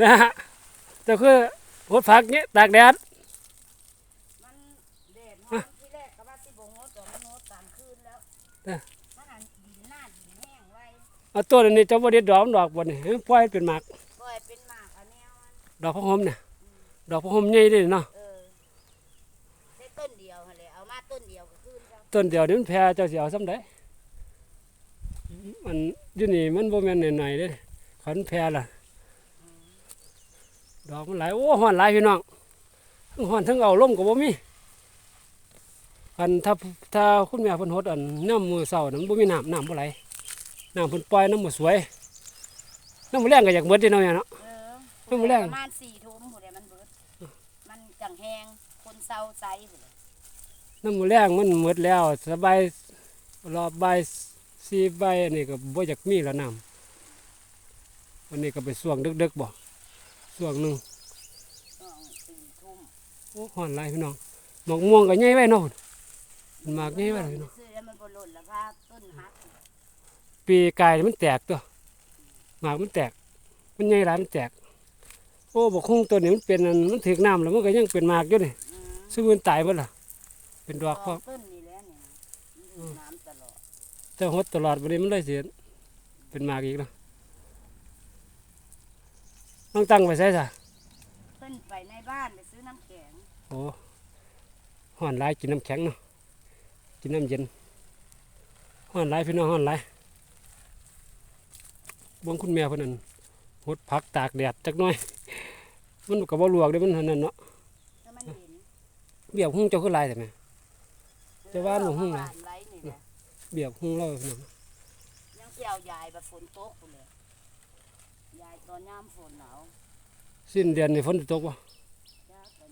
นะฮะแต่คือหดผักเนี้ยตากแดดมันแดดร้อนที่แรกก็ว่าสิบ่งดแต่มันงดกลางคืนแล้วเด้อมันอันดินหน้าดินแห้งไว้เอาต้นอันนี้เจ้าบ่ได้ดอกมันดอกบ่นี่ให้ปล่อยให้เป็นหมากปล่อยเป็นหมากอันแนวมันดอกพะหอมเนี่ยดอกพะหอมใหญ่เด้เนาะเออได้ต้นเดียวหั่นแหละเอามาต้นเดียวก็คืนแล้วต้นเดียวนี่มันแพร่เจ้าสิเอาซ้ำได้มันอยู่นี่มันบ่แม่นหน่อยๆเด้ขันแพร่ล่ะ ดอกมันหลายโอ้ฮ้อนหลายพี่น้องทั้งฮ้อนทั้งเอาลมก็บ่มีอันถ้าถ้าคุณแม่เพิ่นหดอันน้ำมือเช้านั้นบ่มีน้ำน้ำบ่ไหลน้ำเพิ่นปล่อยน้ำบ่สวยน้ำมื้อแรงก็อยากหมดเด้เนาะแม่เนาะ เออเพิ่งมาแรกประมาณสี่ทุ่มผู้ใดมันเบิด มันจังแห้งคนเศร้าใจผู้ใดน้ำมือแรงมันหมดแล้วสบายรอบใบายสีใบายอันนี้ก็บ่อยากมีแล้วน้ำวันนี้ก็ไปส่วงดึกๆบ่ ส่วงหนึ่งช่วงสี่ทุ่มโอ้ห่อนหลายพี่น้องหมอกม่วงก็ใหญ่ไว้เนาะมันมากใหญ่ไว้เลยพี่น้องซื้อแล้วมันบ่หล่นแล้วพาต้นหักปีกายนี่มันแตกตัวหมากมันแตก มันใหญ่หลายมันแตก โอ้บอกคงตัวนี้มันเป็นอันมันถึกน้ำแล้วมันก็ยังเป็นหมากอยู่นี่อืมซึ่งมันตายหมดล่ะ เป็นดอกพร้อมต้นนี่แหละเนี่ยมันดูดน้ำตลอดแต่หดตลอดวันนี้มันเลยเสียเป็นหมากอีกเนาะ ต้องตั้งไว้ใส่ซะเพิ่นไปในบ้านไปซื้อน้ำแข็งโอ้ห่อนหลายกินน้ำแข็งเนาะกินน้ำเย็นห่อนหลายพี่น้องห่อนหลายเบางคุณแม่เพิ่นนั่นหดผักตากแดดจักหน่อย มันก็บ่ลวกเด้มันหั่นนั่นเนาะถ้ามันเห็นเบียบหุ้งเจ้าคือหลายแต่แม่จะว่าหนูหุ้งเอนะอไว้นี่แหละเบียบหุ้งเราพี่น้อง ยังเกี่ยวยายแบบฝนตกพุ่นเลย ยายตอนยามฝนหนาวสิ้นเดือนนี่ฝนสิตกบ่ยากเป็น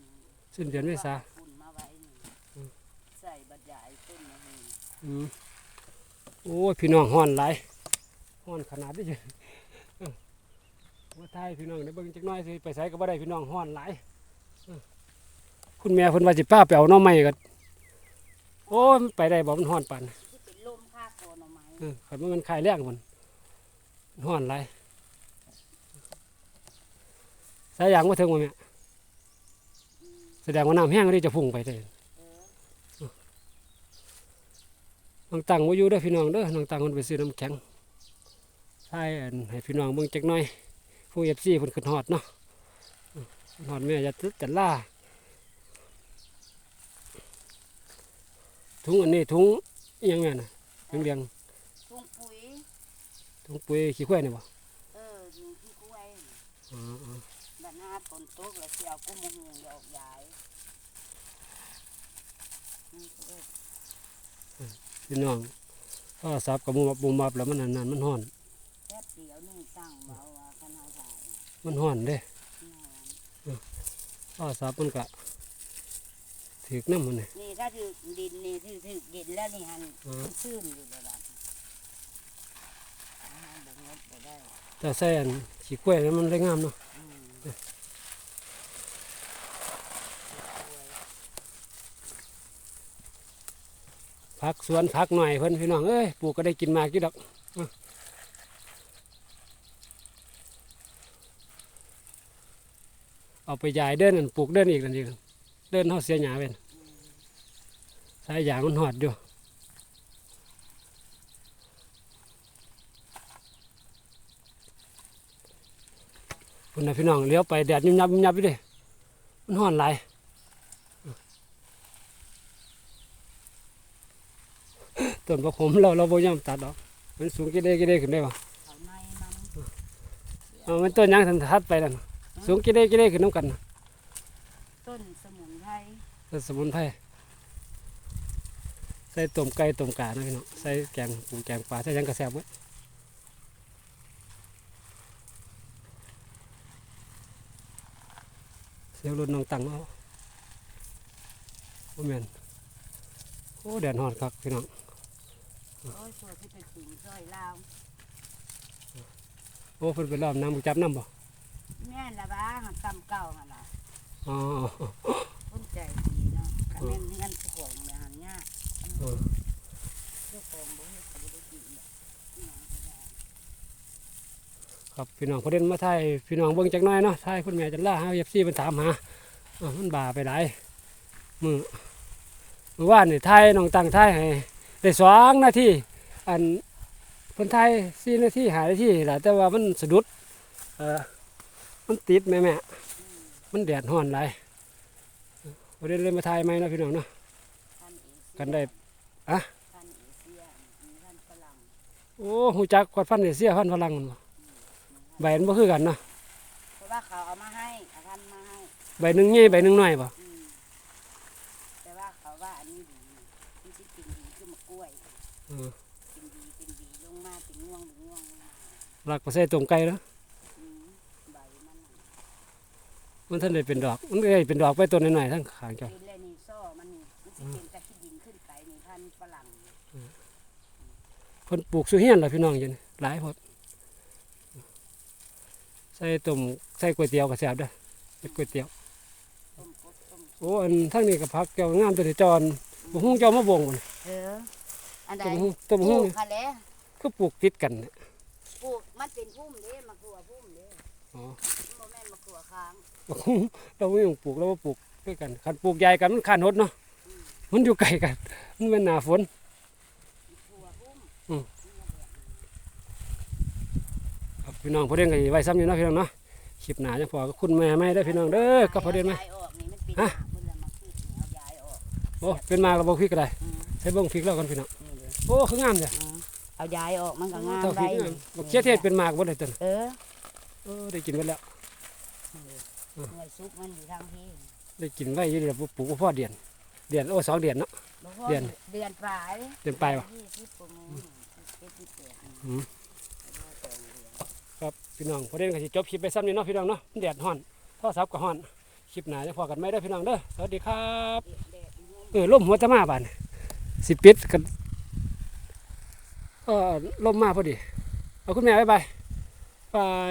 สิ้นเดือนเมษา ฝุ่นมาไว้นี่ใส่บัดใหญ่ต้นมาให้อืมโอ้ยพี่น้องห่อนหลายห่อนขนาดนี้จ้ะเอ้าว่าทายพี่น้องได้เบิ่งจักหน่อยสิไปไสก็บ่ได้พี่น้องห่อนหลายเอ้าคุณแม่เพิ่นว่าสิป้าไปเอาหน่อไม้ก็โอ้ยมันไปได้บ่มันห่อนปานนั้นที่เป็นลมค่าคอหน่อไม้เออคันว่ามันคลายแรงมันมันห่อนหลาย สายยางมาถึงบ่แม่อืมแสดงว่าน้ำแห้งนี่จะพุ่งไปเลยเออน้องตังว่าอยู่เด้อพี่น้องเด้อน้องตังคนไปซื้อน้ำแข็งใช่อันให้พี่น้องเบิ่งจักหน่อย ผู้เอฟซีเพิ่นขึ้นฮอดเนาะอืมขึ้นฮอดแม่จะตึกจะล่าถุงอันนี้ถุงอิหยังแม่น่ะถุงเลียงทุ่งปุ๋ยถุงปุ๋ยขี้ควายนี่บ่เอออยู่ที่กล้วยอ๋ออ๋อบัดหน้า ฝนตกแล้วเสียวกุ้มหูดอกยายนี่ก็เอิ้นพี่น้องโทรศัพท์กับมุมมับมุมมับแล้วมันอันนั้นมันฮ้อนแป๊บเดียวนี่ตั้งเบาว่าคณะถ่ายมันฮ้อนเด้นอนโทรศัพท์มันก็ถือกน้ำมันนี่นี่ถ้าถือดินนี่ถือถือดินแล้วนี่ฮันอ๋อมันซื่นอยู่ระดับอาหารบ่งดบ่ได้แต่ใส่อันขี้ควายนั้นมันได้งามเนาะ อืม ผักสวนผักหน่อยเพิ่นพี่น้องเอ้ยปลูกก็ได้กินมากกี่ดอกเอาไปยายเดินนั่นปลูกเดินอีกนั่นอีกเดินเฮาเสียหยาเป็นสายยางมันหอดอยู่คุณนะพี่น้องเลี้ยวไปแดดยุบยับยุบยับอยู่เดิมันห่อนหลาย ต้นประคมเราเราบ่ยอมตัดดอกมันสูงกี่เด้กี่เด้ขึ้นได้บ่เขาในมันเอามันต้นหยังทันทัดไปนั่นน่ะสูงกี่เด้กี่เด้ขึ้นน้ำกันน่ะต้นสมุนไพรต้นสมุนไพรใส่ต้มไก่ต้มกานะพี่น้องใส่แกงปูแกงปลาใส่หยังกระแซบไว้เสียวรถน้องตังเอาโอ้แม่นโอ้แดดฮอดครับพี่น้อง โอ้ยตัวที่เป็นสิงซอยลาวโอ้เพิ่นไปรอบน้ำจับน้ำบ่แม่นละบ้าหันตำเก่าหันล่ะอ๋อต้นใจดีเนาะคันแม่นเงินเจ้าของเนี่ยหันยากเออเจ้าของบ่เฮ็ดก็บ่ได้กินหรอกอิหยังก็ได้ครับพี่น้องประเด็นมาไทยพี่น้องเบิ่งจักหน้อยเนาะไทยคุณแม่จันล่าเฮาเอฟซีเพิ่นถามหาอ้าวมันบาไปหลายมือเมื่อวานนี่ไทยน้องตั้งไทยให้ ได้สองนาทีอันเพิ่นไทยสี่นาทีหานาทีแหละแต่ว่ามันสะดุดเออมันติดแม่แม่มันแดดร้อนหลายประเด็นเลยมาไทยไหมเนาะพี่น้องเนาะพันเอเชียกันได้อะพันเอเชียมีพันฝรั่งโอ้หูจักกวาดฟันเอเสียฟันฝรั่งมันบ่ใบมันบ่คือกันเนาะเพราะว่าเขาเอามาให้เอาพันมาให้ใบหนึ่งใหญ่ใบหนึ่งน้อยบ่อืมแต่ว่าเขาว่าอันนี้ดีมันสิกินดีคือมะกล้วย เออกินดีกินดีลงมาเป็นง่วงเป็นง่วงลงมาหลักก็ใส่ตรงไก่เนาะอืมใบมันน่ะมันท่านได้เป็นดอก มันได้เป็นดอกไปต้นน้อยๆทั้งขางเจ้าเป็นเลยนี่ซ่อมันนี่มันสิเป็นตะขี้ดินขึ้นไปนี่พันฝรั่งเพิ่นปลูกสุเฮียนล่ะพี่น้องอยู่นี่หลายพดใส่ต้มใส่ก๋วยเตี๋ยวก็แซ่บเด้อเฮ็ดก๋วยเตี๋ยว ต้มกบต้มโอ้อันทั้งนี้ก็ผักเกี่ยวงามตัวนี้จอนบ่ฮู้เจ้ามาบ่งบ่นี่เออ อันใดต้มฮู้ต้มปฮู้ลูกนี่ค่ะแล้วก็ปลูกติดกันเนี่ยปลูกมันเป็นพุ่มเด้มะกรัวพุ่มเด้อ๋อมันบ่แม่นมะกรัวค้างบ่ฮู้เราไม่ต้องปลูกเราบ่ปลูกด้วยกันคันปลูกใหญ่กันมันคันหดเนาะมันอยู่ไกลกัน มันเป็นหน้าฝนมะกรัวพุ่มอืมนี่มันแบบนี้ครับพี่น้องพอเด่นก็สิไว้ซ้ำอยู่เนาะพี่น้องเนาะคลิปหน้าจะพอกับคุณแม่ไม่ได้อพี่น้องเด้อก็พอเด่นไหมย้ายออกนี่มันเป็นฮะหน้าเพิ่นเลยมาคิดนี่เอาย้ายออกโอ้เป็นมากับบ่พริกก็ได้อืมใช้เบิ่งพริกแล้วกันพี่น้องนี่เลย โอ้คืองามจ้ะอืมเอาย้ายออกมันก็งามเท่าพไว้ริกงามบักเขียเทศเป็นมากบ่ได้ต้นเออเออได้กินไว้แล้วนี่เลยอืมหน่วยซุกมันอยู่ทางที่ได้กินไว้อยู่เดี๋ยวปลูกบ่พอเดือนเดือนโอ้สองเดือนเนาะบ่พอเดือนเดือนปลายเดือนปลายวะยี่สิบกว่ามื้อยี่สิบเจ็ดนี่อืมบ่พอสองเดือนครับพี่น้องพอเด่นก็สิจบคลิปไปซ้ำนี่เนาะพี่น้องเนาะมันแดดร้อนโทรศัพท์ก็ร้อนคลิปหน้าจะพอกันไหมเด้อพี่น้องเด้อสวัสดีครับเดือนแดดนี่เออลมหัวตะมาบานสิปิดกัน เออลมมาพอดี เอาคุณแม่ไปไปบาย